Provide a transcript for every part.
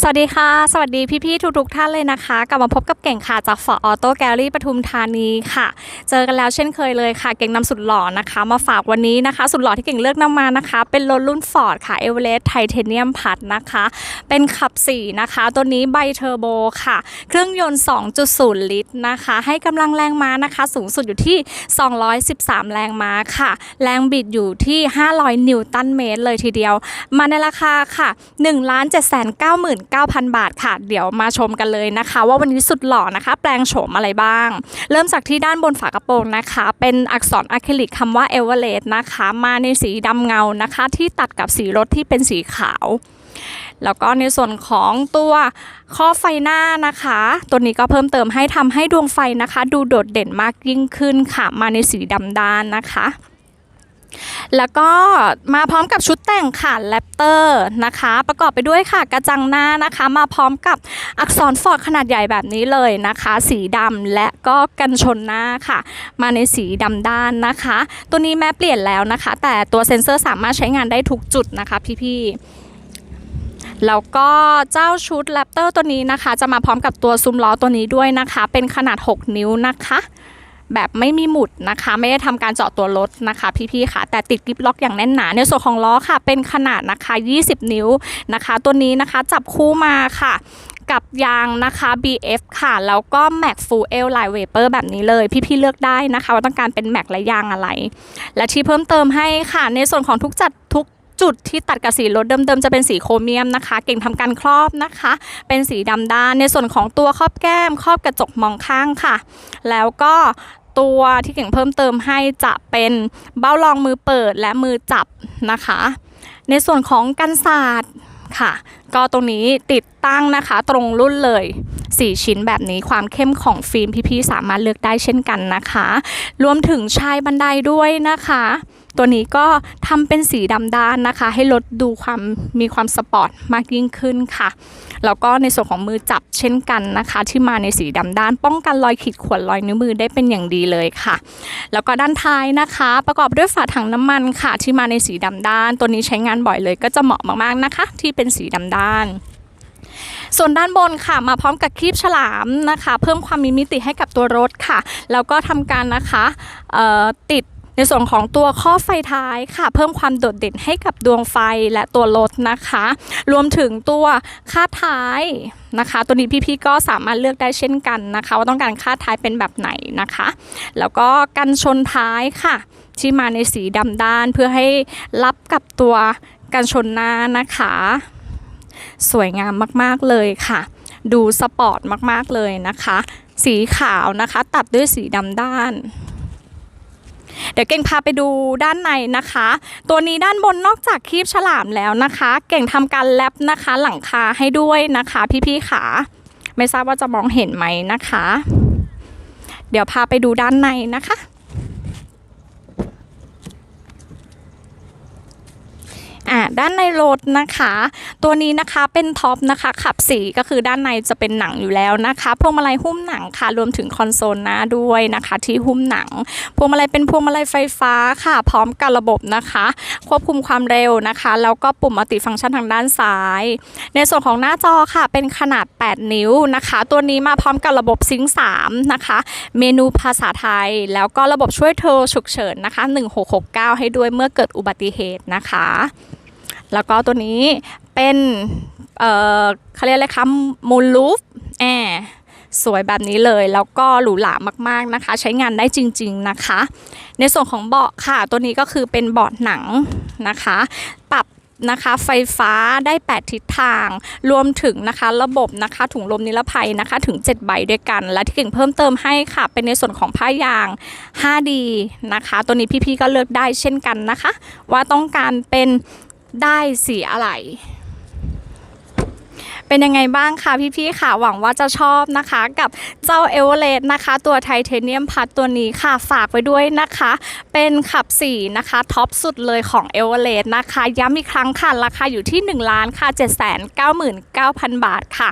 สวัสดีค่ะ สวัสดีพี่ๆทุกๆท่านเลยนะคะ กลับมาพบกับเก่งค่ะจากฟอร์ออโต้แกลลี่ปทุมธานีค่ะ เจอกันแล้วเช่นเคยเลยค่ะ เก่งนำสุดหล่อนะคะ มาฝากวันนี้นะคะ สุดหล่อที่เก่งเลือกนำมานะคะ เป็นรถรุ่นฟอร์ดค่ะเอเวอเรสต์ไทเทเนียมพัดนะคะ เป็นขับ 4 นะคะ ตัวนี้ไบเทอร์โบค่ะ เครื่องยนต์ 2.0 ลิตรนะคะ ให้กำลังแรงม้านะคะ สูงสุดอยู่ที่ 213 แรงม้าค่ะ แรงบิดอยู่ที่ 500 นิวตันเมตรเลยทีเดียว มาในราคาค่ะ1 7 9 9 0 0บาทค่ะ เดี๋ยวมาชมกันเลยนะคะ ว่าวันนี้สุดหล่อนะคะ แปลงโฉมอะไรบ้าง เริ่มจากที่ด้านบนฝากระโปรงนะคะ เป็นอักษรอะคริลิกคำว่าเอเวอเรสต์นะคะ มาในสีดำเงานะคะ ที่ตัดกับสีรถที่เป็นสีขาวแล้วก็ในส่วนของตัวข้อไฟหน้านะคะ ตัวนี้ก็เพิ่มเติมให้ทำให้ดวงไฟนะคะ ดูโดดเด่นมากยิ่งขึ้นค่ะ มาในสีดำด้านนะคะ แล้วก็มาพร้อมกับชุดแต่งค่ะแรปเตอร์นะคะ ประกอบไปด้วยค่ะกระจังหน้านะคะ มาพร้อมกับอักษรฟอร์ดขนาดใหญ่แบบนี้เลยนะคะ สีดำและก็กันชนหน้าค่ะ มาในสีดำด้านนะคะ ตัวนี้แม้เปลี่ยนแล้วนะคะ แต่ตัวเซ็นเซอร์สามารถใช้งานได้ทุกจุดนะคะพี่ๆแล้วก็เจ้าชุดแรปเตอร์ตัวนี้นะคะ จะมาพร้อมกับตัวซุ้มล้อตัวนี้ด้วยนะคะ เป็นขนาด 6 นิ้วนะคะ แบบไม่มีหมุดนะคะ ไม่ได้ทำการเจาะตัวรถนะคะ พี่ๆค่ะ แต่ติดกริปล็อกอย่างแน่นหนา ในส่วนของล้อค่ะ เป็นขนาดนะคะ 20 นิ้วนะคะ ตัวนี้นะคะจับคู่มาค่ะกับยางนะคะ BF ค่ะ แล้วก็ Mac Full L Line Vapor แบบนี้เลย พี่ๆเลือกได้นะคะ ว่าต้องการเป็น Mac และยางอะไร และที่เพิ่มเติมให้ค่ะ ในส่วนของทุกจัดทุก จุดที่ตัดกับสีรถเดิมๆจะเป็นสีโครเมียมนะคะ เก่งทำการครอบนะคะ เป็นสีดำด้านในส่วนของตัวครอบแก้ม ครอบกระจกมองข้างค่ะ แล้วก็ตัวที่เก่งเพิ่มเติมให้จะเป็นเบ้ารองมือเปิดและมือจับนะคะ ในส่วนของกันศาสตร์ค่ะ ก็ตรงนี้ติดตั้งนะคะ ตรงรุ่นเลย 4 ชิ้นแบบนี้ความเข้มของฟิล์มพี่ๆสามารถเลือกได้เช่นกันนะคะ รวมถึงชายบันไดด้วยนะคะ ตัวนี้ก็ทำเป็นสีดำด้านนะคะ ให้ลดดูความมีความสปอร์ตมากยิ่งขึ้นค่ะแล้วก็ในส่วนของมือจับเช่นกันนะคะ ที่มาในสีดำด้าน ป้องกันรอยขีดข่วนรอยนิ้วมือได้เป็นอย่างดีเลยค่ะ แล้วก็ด้านท้ายนะคะ ประกอบด้วยฝาถังน้ำมันค่ะ ที่มาในสีดำด้าน ตัวนี้ใช้งานบ่อยเลย ก็จะเหมาะมากๆนะคะ ที่เป็นสีดำด้านส่วนด้านบนค่ะมาพร้อมกับครีบฉลามนะคะ เพิ่มความมีมิติให้กับตัวรถค่ะ แล้วก็ทำการนะคะติด ในส่วนของตัวข้อไฟท้ายค่ะ เพิ่มความโดดเด่นให้กับดวงไฟและตัวรถนะคะ รวมถึงตัวคาดท้ายนะคะ ตัวนี้พี่ๆก็สามารถเลือกได้เช่นกันนะคะ ว่าต้องการคาดท้ายเป็นแบบไหนนะคะ แล้วก็กันชนท้ายค่ะ ที่มาในสีดำด้านเพื่อให้รับกับตัวกันชนหน้านะคะ สวยงามมากๆเลยค่ะ ดูสปอร์ตมากๆเลยนะคะ สีขาวนะคะ ตัดด้วยสีดำด้าน เดี๋ยวเก่งพาไปดูด้านในนะคะ ตัวนี้ด้านบนนอกจากคีบฉลามแล้วนะคะ เก่งทำการแลบนะคะหลังคาให้ด้วยนะคะ พี่ๆขาไม่ทราบว่าจะมองเห็นไหมนะคะ เดี๋ยวพาไปดูด้านในนะคะ อ่า ด้านในรถนะคะ ตัวนี้นะคะเป็นท็อปนะคะ ขับสีก็คือด้านในจะเป็นหนังอยู่แล้วนะคะพวงมาลัยหุ้มหนังค่ะรวมถึงคอนโซลน้าด้วยนะคะ ที่หุ้มหนังพวงมาลัยเป็นพวงมาลัยไฟฟ้าค่ะ พร้อมกับระบบนะคะ ควบคุมความเร็วนะคะ แล้วก็ปุ่มมัลติฟังก์ชันทางด้านซ้าย ในส่วนของหน้าจอค่ะ เป็นขนาด 8 นิ้วนะคะ ตัวนี้มาพร้อมกับระบบซิงค์3นะคะ เมนูภาษาไทย แล้วก็ระบบช่วยโทรฉุกเฉินนะคะ 1669 ให้ด้วยเมื่อเกิดอุบัติเหตุนะคะ แล้วก็ตัวนี้เป็น เอ่อเขาเรียกอะไรคะมูลลูฟแอสวยแบบนี้เลย แล้วก็หรูหรามากๆนะคะ ใช้งานได้จริง ๆนะคะ ในส่วนของเบาะค่ะ ตัวนี้ก็คือเป็นเบาะหนังนะคะ ปรับนะคะไฟฟ้าได้ 8 ทิศทาง รวมถึงนะคะระบบนะคะถุงลมนิรภัยนะคะถึง 7 ใบด้วยกัน และที่เก่งเพิ่มเติมให้ค่ะ เป็นในส่วนของผ้ายาง 5D นะคะ ตัวนี้พี่ๆก็เลือกได้เช่นกันนะคะ ว่าต้องการเป็น ได้สีอะไร เป็นยังไงบ้างคะพี่ๆค่ะ หวังว่าจะชอบนะคะ กับเจ้าเอเวอเรสต์นะคะ ตัวไทเทเนียมพัดตัวนี้ค่ะฝากไว้ด้วยนะคะ เป็นขับ4นะคะท็อปสุดเลยของเอเวอเรสต์นะคะ ย้ำอีกครั้งค่ะ ราคาอยู่ที่ 1 ล้านค่ะ799,000 บาทค่ะ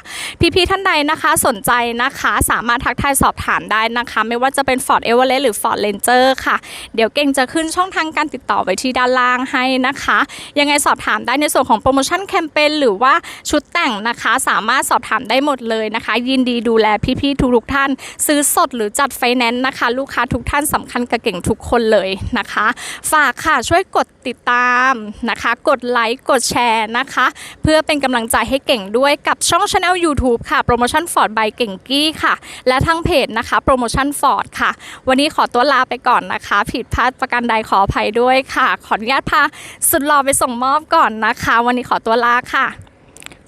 พี่ๆท่านใดนะคะสนใจนะคะสามารถทักทายสอบถามได้นะคะ ไม่ว่าจะเป็น Ford e v e r e s t หรือ Ford Ranger ค่ะ เดี๋ยวเก่งจะขึ้นช่องทางการติดต่อไว้ที่ด้านล่างให้นะคะ ยังไงสอบถามได้ในส่วนของโปรโมชั่นแคมเปญหรือว่าชุดแต่งนะคะสามารถสอบถามได้หมดเลยนะคะ ยินดีดูแลพี่ๆทุกๆท่าน ซื้อสดหรือจัดไฟแนนซ์นะคะ ลูกค้าทุกท่านสำคัญกับเก่งทุกคนเลยนะคะ ฝากค่ะช่วยกดติดตามนะคะ กดไลค์กดแชร์นะคะ เพื่อเป็นกำลังใจให้เก่งด้วยกับช่อง Channel YouTube ค่ะโปรโมชั่นฟอร์ด by เก่งกี้ค่ะ และทั้งเพจนะคะโปรโมชั่นฟอร์ดค่ะ วันนี้ขอตัวลาไปก่อนนะคะ ผิดพลาดประการใดขออภัยด้วยค่ะ ขออนุญาตพาสุดหล่อไปส่งมอบก่อนนะคะ วันนี้ขอตัวลาค่ะ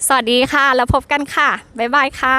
สวัสดีค่ะ แล้วพบกันค่ะ บ๊ายบายค่ะ